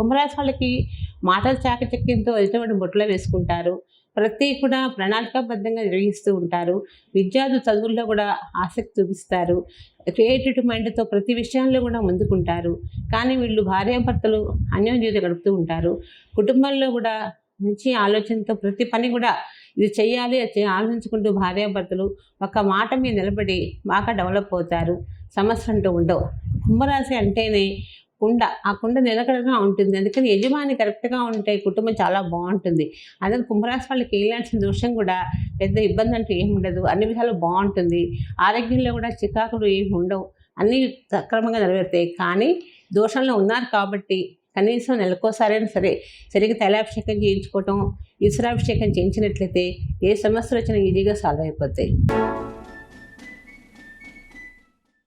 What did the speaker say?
కుంభరాశి వాళ్ళకి మాటల చాకచక్యంతో ఎటువంటి బొట్టులో వేసుకుంటారు. ప్రతి కూడా ప్రణాళికాబద్ధంగా నిర్వహిస్తూ ఉంటారు. విద్యార్థులు చదువుల్లో కూడా ఆసక్తి చూపిస్తారు. క్రియేటివ్ మైండ్తో ప్రతి విషయంలో కూడా ముందుకుంటారు. కానీ వీళ్ళు భార్యాభర్తలు అన్యోన్యత గడుపుతూ ఉంటారు. కుటుంబంలో కూడా మంచి ఆలోచనతో ప్రతి పని కూడా ఇది చేయాలి అది ఆలోచించుకుంటూ భార్యాభర్తలు ఒక మాట మీద నిలబడి బాగా డెవలప్ అవుతారు. సమస్య అంటూ ఉండవు. కుంభరాశి అంటేనే కుండ. ఆ కుండ నిలకడగా ఉంటుంది. అందుకని యజమాని కరెక్ట్గా ఉంటే కుటుంబం చాలా బాగుంటుంది. అందుకని కుంభరాశి వాళ్ళకి వెళ్ళాల్సిన దోషం కూడా పెద్ద ఇబ్బంది అంటూ ఏమి ఉండదు. అన్ని విధాలు బాగుంటుంది. ఆరోగ్యంలో కూడా చికాకులు ఏమి ఉండవు. అన్నీ సక్రమంగా నెరవేరుతాయి. కానీ దోషంలో ఉన్నారు కాబట్టి కనీసం నెలకోసారైనా సరే సరిగ్గా తైలాభిషేకం చేయించుకోవటం ఈశ్వరాభిషేకం చేయించినట్లయితే ఏ సమస్యలు వచ్చినా ఈజీగా సాల్వ్ అయిపోతాయి.